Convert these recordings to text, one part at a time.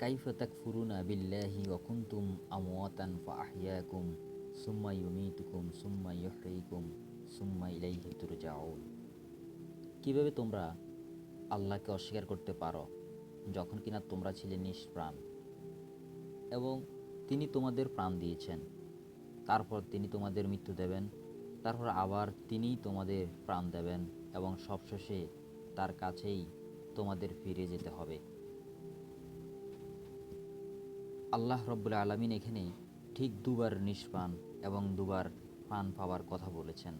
কাইফা তাকফুরুনা বিল্লাহি ওয়া কুনতুম আমওয়াতান ফাআহইয়াকুম, সুম্মা ইউমীতুকুম, সুম্মা ইউহয়িকুম সুম্মা ইলাইহি তুরজাউন। কীভাবে তোমরা আল্লাহকে অস্বীকার করতে পারো যখন কিনা তোমরা ছিলে নিষ্প্রাণ? এবং তিনি তোমাদের প্রাণ দিয়েছেন, তারপর তিনি তোমাদের মৃত্যু দেবেন, তারপর আবার তিনিই তোমাদের প্রাণ দেবেন এবং সবশেষে তার কাছেই তোমাদের ফিরে যেতে হবে। আল্লাহ রব্বুল আলমিন এখানে ঠিক দুবার নিষ্প্রাণ এবং দুবার প্রাণ পাওয়ার কথা বলেছেন।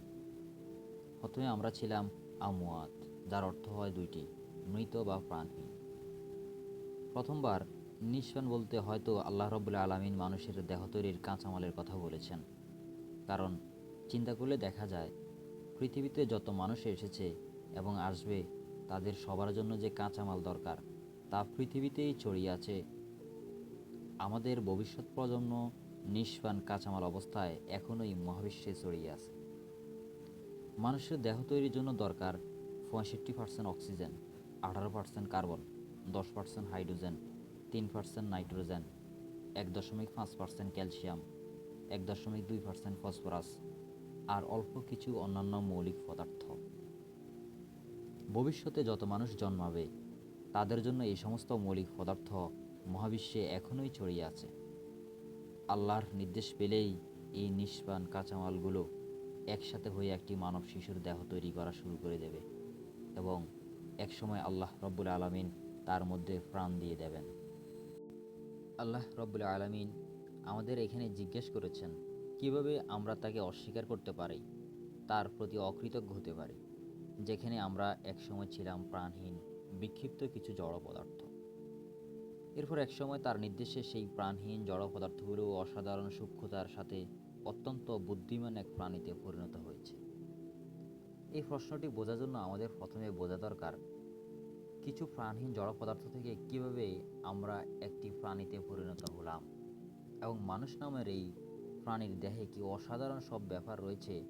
প্রথমে আমরা ছিলাম আমুয়াত যার অর্থ হয় দুইটি, মৃত বা প্রাণহীন। প্রথমবার নিঃস্বান বলতে হয়তো আল্লাহ রব্বুল্লা আলমিন মানুষের দেহ তৈরির কাঁচামালের কথা বলেছেন। কারণ চিন্তা করলে দেখা যায়, পৃথিবীতে যত মানুষ এসেছে এবং আসবে, তাদের সবার জন্য যে কাঁচামাল দরকার, তা পৃথিবীতেই ছড়িয়ে আছে আমাদের ভবিষ্যৎ প্রজন্ম নিঃস্বান কাঁচামাল অবস্থায় এখনোই মহাবিশ্বে ছড়িয়ে আছে। মানুষের দেহ তৈরির জন্য দরকার পঁয়ষট্টি পার্সেন্ট অক্সিজেন, আঠারো পার্সেন্ট কার্বন, দশ পার্সেন্ট হাইড্রোজেন, তিন পার্সেন্ট নাইট্রোজেন, এক দশমিক পাঁচ পার্সেন্ট ক্যালসিয়াম, এক দশমিক দুই পার্সেন্ট ফসফরাস আর অল্প কিছু অন্যান্য মৌলিক পদার্থ। ভবিষ্যতে যত মানুষ জন্মাবে, তাদের জন্য এই সমস্ত মৌলিক পদার্থ মহাবিশ্বে এখনোই ছড়িয়ে আছে। আল্লাহর নির্দেশ পেলেই এই নিষ্পান কাঁচামালগুলো একসাথে হয়ে একটি মানব শিশুর দেহ তৈরি করা শুরু করে দেবে এবং একসময় আল্লাহ রব্বুল আলমিন তার মধ্যে প্রাণ দিয়ে দেবেন। আল্লাহ রব্বুল আলমিন আমাদের এখানে জিজ্ঞেস করেছেন, কীভাবে আমরা তাকে অস্বীকার করতে পারি? তার প্রতি অকৃতজ্ঞ হতে পারি, যেখানে আমরা একসময় ছিলাম প্রাণহীন, বিক্ষিপ্ত কিছু জড় পদার্থ। এরপর একসময় তার নির্দেশে সেই প্রাণহীন জড় পদার্থগুলো অসাধারণ সূক্ষ্মতার সাথে অত্যন্ত বুদ্ধিমান এক প্রাণীতে পরিণত হয়েছে। এই প্রশ্নটি বোঝার জন্য আমাদের প্রথমে বোঝা দরকার, কিছু প্রাণহীন জড় পদার্থ থেকে কীভাবে আমরা একটি প্রাণীতে পরিণত হলাম এবং মানুষ নামের এই প্রাণীর দেহে কি অসাধারণ সব ব্যাপার রয়েছে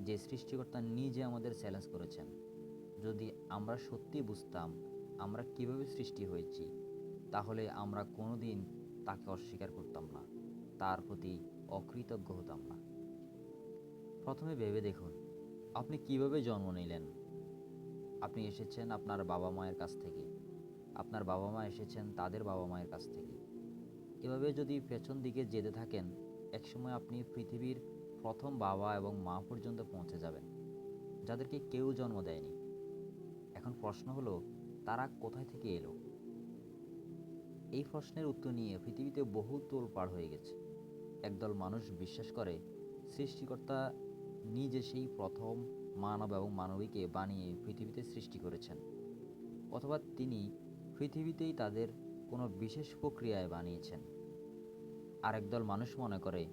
যে সৃষ্টিকর্তা নিজে আমাদের চ্যালেঞ্জ করেছেন। যদি আমরা সত্যি বুঝতাম আমরা কীভাবে সৃষ্টি হয়েছি তাহলে আমরা কোনোদিন তাকে অস্বীকার করতাম না, তার প্রতি অকৃতজ্ঞ হতাম না। প্রথমে ভেবে দেখুন, আপনি কীভাবে জন্ম নিলেন? আপনি এসেছেন আপনার বাবা মায়ের কাছ থেকে, আপনার বাবা মা এসেছেন তাদের বাবা মায়ের কাছ থেকে। এভাবে যদি পেছন দিকে যেতে থাকেন, একসময় আপনি পৃথিবীর প্রথম বাবা এবং মা পর্যন্ত পৌঁছে যাবেন, যাদেরকে কেউ জন্ম দেয়নি। এখন প্রশ্ন হলো, তারা কোথায় থেকে এলো? এই প্রশ্নের উত্তর নিয়ে পৃথিবীতে বহু তোল পার হয়ে গেছে। একদল মানুষ বিশ্বাস করে, সৃষ্টিকর্তা নিজে সেই প্রথম মানব এবং মানবীকে বানিয়ে পৃথিবীতে সৃষ্টি করেছেন, অথবা তিনি পৃথিবীতেই তাদের কোনো বিশেষ প্রক্রিয়ায় বানিয়েছেন। আরেকদল মানুষ মনে করে,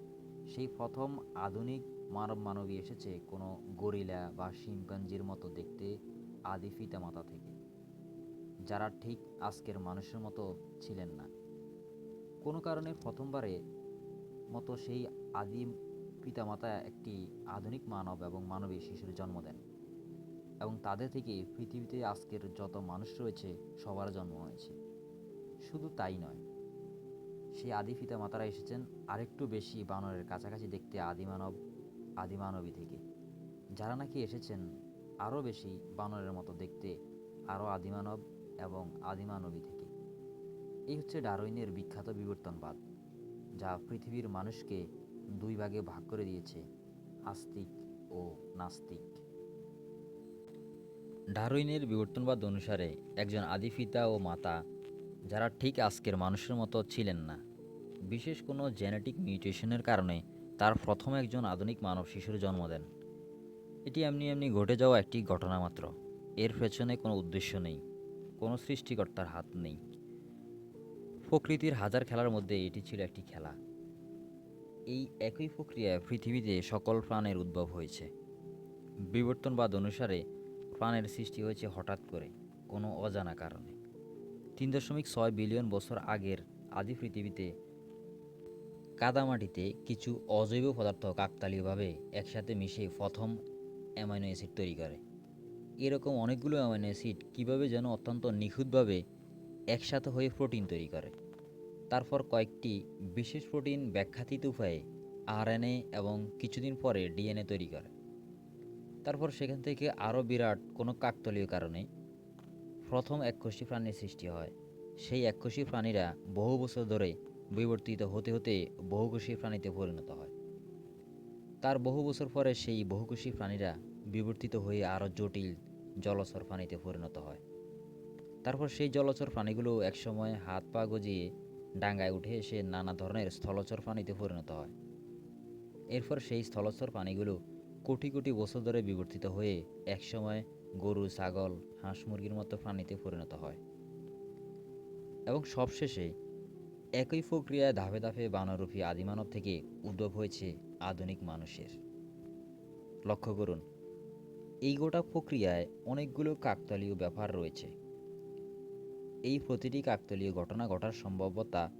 সেই প্রথম আধুনিক মানব মানবী এসেছে কোনো গরিলা বা শিম্পাঞ্জির মতো দেখতে আদি পিতামাতা থেকে। যারা ঠিক আজকের মানুষের মতো ছিলেন না। কোনো কারণে প্রথমবারে মতো সেই আদিম পিতামাতা একটি আধুনিক মানব এবং মানবী শিশুর জন্ম দেন এবং তাদের থেকে পৃথিবীতে আজকের যত মানুষ রয়েছে, সবার জন্ম হয়েছে। শুধু তাই নয়, সেই আদি পিতা মাতারা এসেছেন আরেকটু বেশি বানরের কাছাকাছি দেখতে আদিমানব আদিমানবী থেকে। যারা নাকি এসেছেন আরও বেশি বানরের মতো দেখতে আরও আদিমানব এবং আদিমানবী থেকে। এই হচ্ছে ডারউইনের বিখ্যাত বিবর্তনবাদ, যা পৃথিবীর মানুষকে দুই ভাগে ভাগ করে দিয়েছে, আস্তিক ও নাস্তিক। ডারউইনের বিবর্তনবাদ অনুসারে একজন আদি পিতা ও মাতা, যারা ঠিক আজকের মানুষের মতো ছিলেন না, বিশেষ কোনো জেনেটিক মিউটেশনের কারণে তার প্রথম একজন আধুনিক মানব শিশুর জন্ম দেন। এটি এমনি এমনি ঘটে যাওয়া একটি ঘটনা মাত্র, এর পেছনে কোনো উদ্দেশ্য নেই। কোনো সৃষ্টিকর্তার হাত নেই। প্রকৃতির হাজার খেলার মধ্যে এটি ছিল একটি খেলা। এই একই প্রক্রিয়ায় পৃথিবীতে সকল প্রাণের উদ্ভব হয়েছে। বিবর্তনবাদ অনুসারে প্রাণের সৃষ্টি হয়েছে হঠাৎ করে, কোনো অজানা কারণে। তিন দশমিক ছয় বিলিয়ন বছর আগের আদি পৃথিবীতে কাদামাটিতে কিছু অজৈব পদার্থ কাকতালীয়ভাবে একসাথে মিশে প্রথম অ্যামাইনো অ্যাসিড তৈরি করে। এরকম অনেকগুলো অ্যামাইনো অ্যাসিড কীভাবে যেন অত্যন্ত নিখুঁতভাবে একসাথে হয়ে প্রোটিন তৈরি করে। তারপর কয়েকটি বিশেষ প্রোটিন ব্যাখ্যাতীত উপায়ে আরএনএ এবং কিছুদিন পরে ডিএনএ তৈরি করে। তারপর সেখান থেকে আরও বিরাট কোনো কাকতলীয় কারণে প্রথম এককোষী প্রাণীর সৃষ্টি হয়। সেই এককোষী প্রাণীরা বহু বছর ধরে বিবর্তিত হতে হতে বহুকোষী প্রাণীতে পরিণত হয়। তার বহু বছর পরে সেই বহুকোষী প্রাণীরা বিবর্তিত হয়ে আরও জটিল জলচর প্রাণীতে পরিণত হয়। তারপর সেই জলচর প্রাণীগুলো একসময় হাত পা গজিয়ে ডাঙ্গায় উঠে এসে নানা ধরনের স্থলচর প্রাণীতে পরিণত হয়। এরপর সেই স্থলচর প্রাণীগুলো কোটি কোটি বছর ধরে বিবর্তিত হয়ে একসময় গরু, ছাগল, হাঁস মুরগির মতো প্রাণীতে পরিণত হয়। এবং সবশেষে একই প্রক্রিয়ায় ধাপে ধাপে বানরূপী আদিমানব থেকে উদ্ভব হয়েছে আধুনিক মানুষের। লক্ষ্য করুন এই গোটা প্রক্রিয়ায় অনেকগুলো কাকতালীয় ব্যাপার রয়েছে। এই প্রতিটি কাকতালীয় ঘটনা ঘটার সম্ভাব্যতা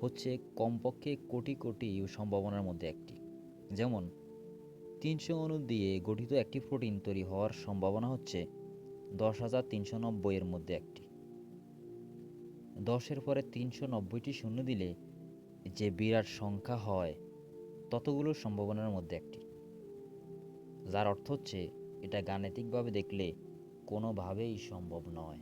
হচ্ছে কমপক্ষে কোটি কোটি সম্ভাবনার মধ্যে একটি। যেমন, তিনশো অণু দিয়ে গঠিত একটি প্রোটিন তৈরি হওয়ার সম্ভাবনা হচ্ছে দশ হাজার তিনশো নব্বইয়ের মধ্যে একটি। দশের পরে তিনশো নব্বইটি শূন্য দিলে যে বিরাট সংখ্যা হয়, ততগুলো সম্ভাবনার মধ্যে একটি। যার অর্থ হচ্ছে এটা গাণিতিকভাবে দেখলে কোনোভাবেই সম্ভব নয়।